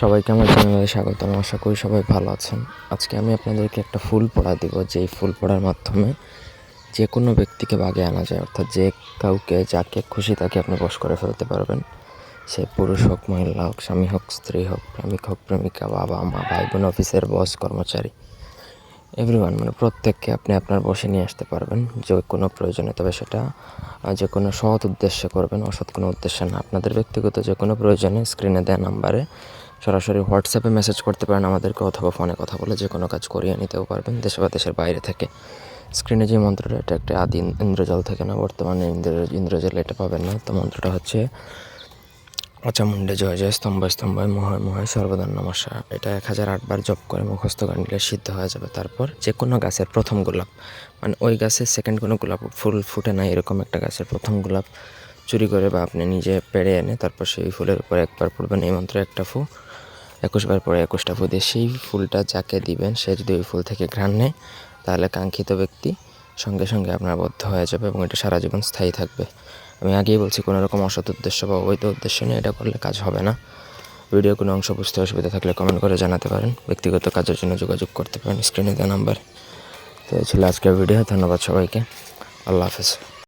সবাইকে আমার চ্যানেলে স্বাগতম। আশা করি সবাই ভালো আছেন। আজকে আমি আপনাদেরকে একটা ফুল পড়া দিব, যেই ফুল পড়ার মাধ্যমে যে কোনো ব্যক্তিকে বাগে আনা যায়। অর্থাৎ যে কাউকে, যাকে খুশি তাকে আপনি বশ করে ফেলতে পারবেন। সে পুরুষ হোক, মহিলা হোক, স্বামী হোক, স্ত্রী হোক, প্রেমিক হোক, প্রেমিকা, বাবা, মা ভাই বোন অফিসের বস, কর্মচারী, এভরিওয়ান মানে প্রত্যেককে আপনি আপনার বসে নিয়ে আসতে পারবেন। যে কোনো প্রয়োজনে, তবে সেটা যে কোনো সৎ উদ্দেশ্যে করবেন, অসৎ কোনো উদ্দেশ্যে না। আপনাদের ব্যক্তিগত যে কোনো প্রয়োজনে স্ক্রিনে দেওয়া নাম্বারে সরাসরি হোয়াটসঅ্যাপে মেসেজ করতে পারেন, আমাদেরকে অথবা ফোনে কথা বলে যে কোনো কাজ করিয়ে নিতেও পারবেন। দেশে বা দেশের বাইরে থেকে স্ক্রিনে যে মন্ত্রটা, এটা একটা আদি ইন্দ্রজাল থেকে না, বর্তমানে ইন্দ্র ইন্দ্রজাল এটা পাবেন না। তো মন্ত্রটা হচ্ছে অচামুণ্ডে জয় জয় স্তম্ভ স্তম্ভয় মহায় মহায়, সর্বদান নমস্কার। এটা এক হাজার আটবার জপ করে মুখস্থ গান নিলে সিদ্ধ হয়ে যাবে। তারপর যে কোনো গাছের প্রথম গোলাপ মানে ওই গাছের সেকেন্ড কোনো গোলাপ ফুল ফুটে না, এরকম একটা গাছের প্রথম গোলাপ চুরি করে বা আপনি নিজে পেড়ে এনে তারপর সেই ফুলের উপর একবার পড়বেন। এই মন্ত্র একটা ফু একুশবার পরে একুশটা ফু দিয়ে সেই ফুলটা যাকে দিবেন, সে যদি ওই ফুল থেকে ঘ্রাণ নেয়, তাহলে কাঙ্ক্ষিত ব্যক্তি সঙ্গে সঙ্গে আপনার বদ্ধ হয়ে যাবে এবং এটা সারা জীবন স্থায়ী থাকবে। আমি আগেই বলছি, কোনো রকম অসৎ উদ্দেশ্য বা অবৈধ উদ্দেশ্য নিয়ে এটা করলে কাজ হবে না। ভিডিও কোনো অংশ বুঝতে অসুবিধা থাকলে কমেন্ট করে জানাতে পারেন। ব্যক্তিগত কাজের জন্য যোগাযোগ করতে পারেন। স্ক্রিনে দেওয়া নাম্বার তো এই ছিল আজকের ভিডিও ধন্যবাদ সবাইকে। আল্লাহ হাফেজ।